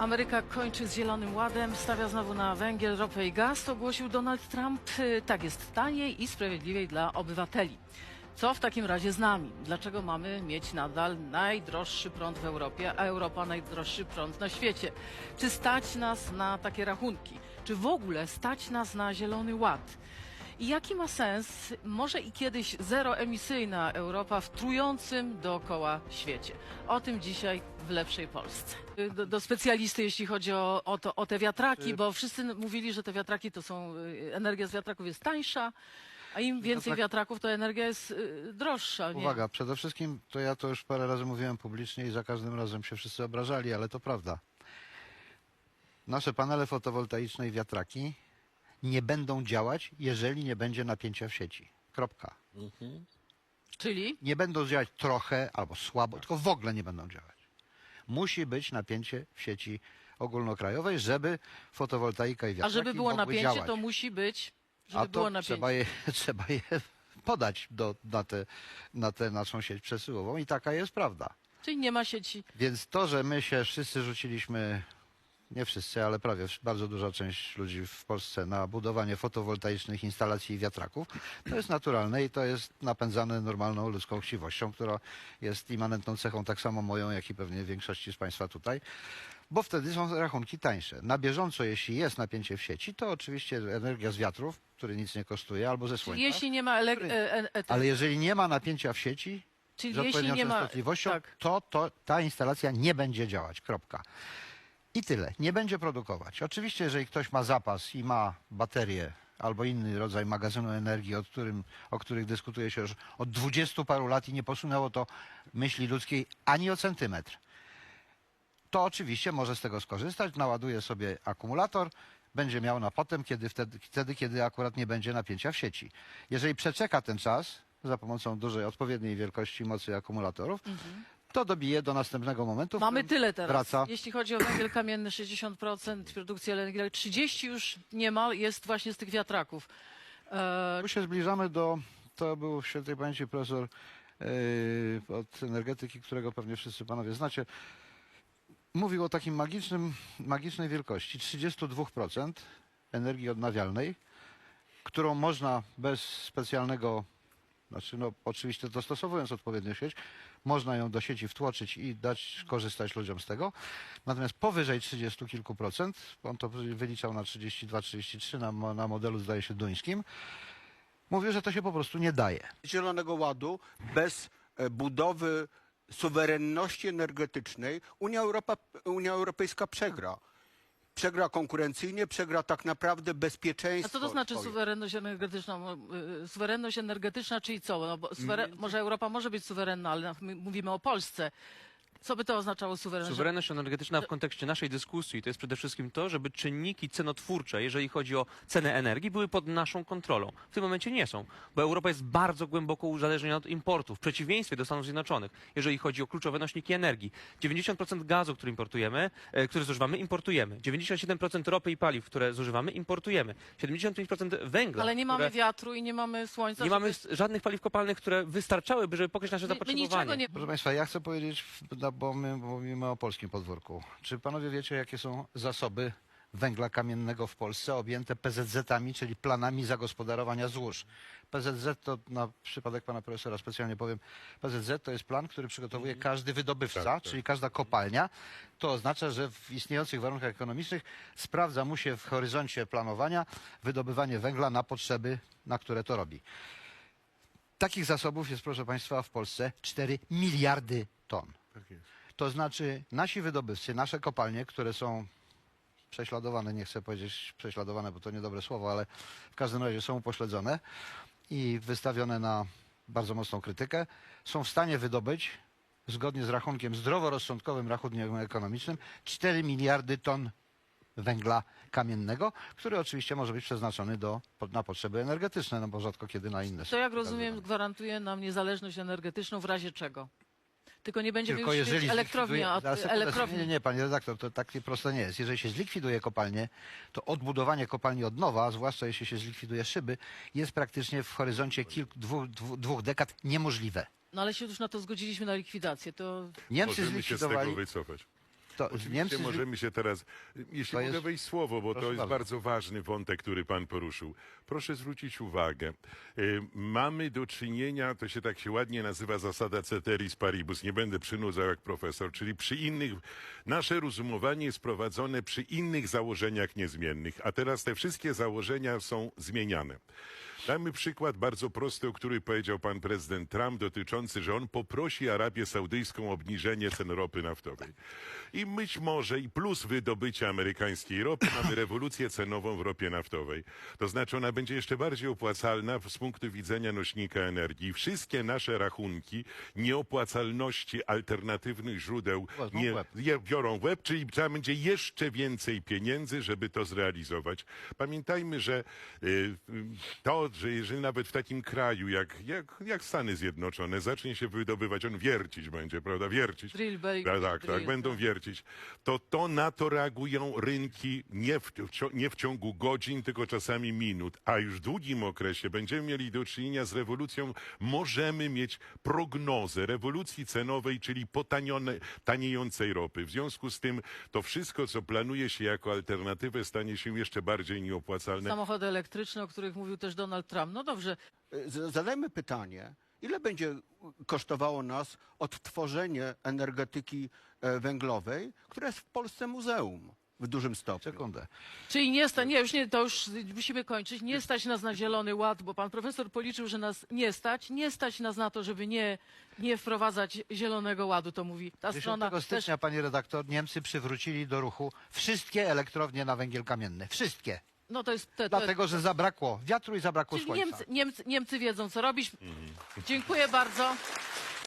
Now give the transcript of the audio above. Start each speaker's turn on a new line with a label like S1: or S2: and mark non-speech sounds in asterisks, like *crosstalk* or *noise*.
S1: Ameryka kończy z Zielonym Ładem, stawia znowu na węgiel, ropę i gaz, ogłosił Donald Trump. Y, Tak jest taniej i sprawiedliwiej dla obywateli. Co w takim razie z nami? Dlaczego mamy mieć nadal najdroższy prąd w Europie, a Europa najdroższy prąd na świecie? Czy stać nas na takie rachunki? Czy w ogóle stać nas na Zielony Ład? I jaki ma sens, może i kiedyś zeroemisyjna Europa w trującym dookoła świecie? O tym dzisiaj w lepszej Polsce. Do, do specjalisty, jeśli chodzi o, o, to, o te wiatraki, bo wszyscy mówili, że te wiatraki to są, y, energia z wiatraków jest tańsza, a im więcej
S2: Wiatrak-
S1: wiatraków, to energia jest y, droższa. Nie?
S2: Uwaga, przede wszystkim to ja to już parę razy mówiłem publicznie i za każdym razem się wszyscy obrażali, ale to prawda. Nasze panele fotowoltaiczne i wiatraki nie będą działać, jeżeli nie będzie napięcia w sieci. Kropka.
S1: Czyli
S2: Nie będą działać trochę albo słabo, tylko w ogóle nie będą działać. Musi być napięcie w sieci ogólnokrajowej, żeby fotowoltaika i
S1: a
S2: wiatraki
S1: żeby było
S2: mogły
S1: napięcie,
S2: działać.
S1: to musi być, żeby
S2: A
S1: było
S2: to
S1: napięcie.
S2: trzeba je, *laughs* trzeba je podać do, na, tę na tę naszą sieć przesyłową i taka jest prawda.
S1: Czyli nie ma sieci.
S2: Więc to, że my się wszyscy rzuciliśmy, nie wszyscy, ale prawie bardzo duża część ludzi w Polsce na budowanie fotowoltaicznych instalacji i wiatraków, to jest naturalne i to jest napędzane normalną ludzką chciwością, która jest immanentną cechą tak samo moją, jak i pewnie większości z Państwa tutaj. Bo wtedy są rachunki tańsze. Na bieżąco, jeśli jest napięcie w sieci, to oczywiście energia z wiatrów, który nic nie kosztuje, albo ze słońca.
S1: jeśli nie ma
S2: Który-
S1: e, e, e,
S2: Ale jeżeli nie ma napięcia w sieci,
S1: czyli
S2: z odpowiednią
S1: nie ma
S2: częstotliwością,
S1: tak.
S2: to, to ta instalacja nie będzie działać. Kropka. I tyle. Nie będzie produkować. Oczywiście, jeżeli ktoś ma zapas i ma baterię albo inny rodzaj magazynu energii, o, którym, o których dyskutuje się już od dwudziestu paru lat i nie posunęło to myśli ludzkiej ani o centymetr, to oczywiście może z tego skorzystać, naładuje sobie akumulator, będzie miał na potem, kiedy wtedy, wtedy, kiedy akurat nie będzie napięcia w sieci. Jeżeli przeczeka ten czas za pomocą dużej, odpowiedniej wielkości mocy akumulatorów, to dobije do następnego momentu. w
S1: Mamy
S2: którym
S1: tyle teraz.
S2: Wraca.
S1: Jeśli chodzi o węgiel kamienny, 60% produkcji energii, 30 już niemal jest właśnie z tych wiatraków. E,
S2: Tu się zbliżamy do, to był w świętej pamięci profesor yy, od energetyki, którego pewnie wszyscy panowie znacie. Mówił o takim magicznym, magicznej wielkości 32% energii odnawialnej, którą można bez specjalnego, znaczy no oczywiście dostosowując odpowiednią sieć, można ją do sieci wtłoczyć i dać korzystać ludziom z tego. Natomiast powyżej 30 kilku procent, on to wyliczał na 32-33 na, na modelu zdaje się duńskim, mówił, że to się po prostu nie daje.
S3: Zielonego Ładu bez e, budowy suwerenności energetycznej Unia, Europa, Unia Europejska przegra. Przegra konkurencyjnie, przegra tak naprawdę
S1: a
S3: bezpieczeństwo.
S1: co to znaczy
S3: swoje.
S1: suwerenność energetyczna? Mo- y, Suwerenność energetyczna, czyli co? No bo suweren-
S2: Mm.
S1: może Europa może być suwerenna, ale my mówimy o Polsce. Co by to oznaczało suwerenność?
S4: Suwerenność energetyczna w kontekście naszej dyskusji to jest przede wszystkim to, żeby czynniki cenotwórcze, jeżeli chodzi o cenę energii, były pod naszą kontrolą. W tym momencie nie są, bo Europa jest bardzo głęboko uzależniona od importu, w przeciwieństwie do Stanów Zjednoczonych, jeżeli chodzi o kluczowe nośniki energii. 90% gazu, który importujemy, e, który zużywamy, importujemy. 97% ropy i paliw, które zużywamy, importujemy. 75% węgla.
S1: Ale nie mamy
S4: które...
S1: wiatru i nie mamy słońca.
S4: Nie
S1: żeby-
S4: mamy żadnych paliw kopalnych, które wystarczałyby, żeby pokryć nasze
S1: my, my
S4: zapotrzebowanie.
S1: niczego nie...
S2: Proszę Państwa, ja chcę powiedzieć, w- bo my mówimy o polskim podwórku. Czy panowie wiecie, jakie są zasoby węgla kamiennego w Polsce objęte PZZ-ami, czyli planami zagospodarowania złóż? PZZ to na przypadek pana profesora specjalnie powiem, PZZ to jest plan, który przygotowuje każdy wydobywca, czyli każda kopalnia. To oznacza, że w istniejących warunkach ekonomicznych sprawdza mu się w horyzoncie planowania wydobywanie węgla na potrzeby, na które to robi. Takich zasobów jest, proszę Państwa, w Polsce 4 miliardy ton. To znaczy nasi wydobywcy, nasze kopalnie, które są prześladowane, nie chcę powiedzieć prześladowane, bo to niedobre słowo, ale w każdym razie są upośledzone i wystawione na bardzo mocną krytykę, są w stanie wydobyć, zgodnie z rachunkiem zdroworozsądkowym, rachunkiem ekonomicznym, 4 miliardy ton węgla kamiennego, który oczywiście może być przeznaczony do, na potrzeby energetyczne, no bo rzadko kiedy na inne.
S1: To jak rozumiem gwarantuje nam niezależność energetyczną w razie czego? Tylko nie będzie
S2: Tylko
S1: już
S2: jeżeli
S1: mieć elektrowni,
S2: Zaraz, sekundę,
S1: elektrowni.
S2: Nie, nie, panie redaktor, to tak prosto nie jest. Jeżeli się zlikwiduje kopalnię, to odbudowanie kopalni od nowa, zwłaszcza jeśli się zlikwiduje szyby, jest praktycznie w horyzoncie kilku, dwóch, dwóch, dwóch dekad niemożliwe.
S1: No ale się już na to zgodziliśmy na likwidację. To
S2: Niemcy
S5: Możemy się z tego
S2: zlikwidowali,
S5: wycofać.
S2: To
S5: Oczywiście
S2: Niemcy
S5: możemy się teraz, jeśli
S2: To
S5: mogę
S2: jest-
S5: wejść słowo, bo
S2: Proszę
S5: to jest
S2: bardzo.
S5: bardzo ważny wątek, który pan poruszył. Proszę zwrócić uwagę, y, mamy do czynienia, to się tak się ładnie nazywa zasada ceteris paribus, nie będę przynudzał jak profesor, czyli przy innych, nasze rozumowanie jest prowadzone przy innych założeniach niezmiennych, a teraz te wszystkie założenia są zmieniane. Dajmy przykład bardzo prosty, o który powiedział pan prezydent Trump, dotyczący, że on poprosi Arabię Saudyjską o obniżenie cen ropy naftowej. I być może i plus wydobycia amerykańskiej ropy mamy rewolucję cenową w ropie naftowej. To znaczy ona będzie jeszcze bardziej opłacalna z punktu widzenia nośnika energii. Wszystkie nasze rachunki nieopłacalności alternatywnych źródeł nie, je biorą w łeb, czyli trzeba będzie jeszcze więcej pieniędzy, żeby to zrealizować. Pamiętajmy, że y, y, że jeżeli nawet w takim kraju jak, jak, jak Stany Zjednoczone zacznie się wydobywać, on wiercić będzie, prawda, wiercić.
S1: Drill, baby,
S5: tak, tak,
S1: drill,
S5: tak, będą wiercić. To, to na to reagują rynki nie w, nie w ciągu godzin, tylko czasami minut. A już w długim okresie będziemy mieli do czynienia z rewolucją, możemy mieć prognozę rewolucji cenowej, czyli potanione, taniejącej ropy. W związku z tym to wszystko, co planuje się jako alternatywę, stanie się jeszcze bardziej nieopłacalne.
S1: Samochody elektryczne, o których mówił też Donald Trump. No dobrze,
S3: Z- Zadajmy pytanie, ile będzie kosztowało nas odtworzenie energetyki e, węglowej, która jest w Polsce muzeum w dużym stopniu.
S2: Sekundę.
S1: Czyli nie stać, nie, już nie, to już musimy kończyć. Nie stać nas na zielony ład, bo pan profesor policzył, że nas nie stać. Nie stać nas na to, żeby nie, nie wprowadzać zielonego ładu, to mówi ta
S2: 10
S1: strona. Też,
S2: stycznia, pani redaktor, Niemcy przywrócili do ruchu wszystkie elektrownie na węgiel kamienny. Wszystkie.
S1: No to jest te, te,
S2: Dlatego, że zabrakło wiatru i zabrakło
S1: czyli
S2: słońca.
S1: Niemcy, Niemcy, Niemcy wiedzą, co robić. Dziękuję bardzo.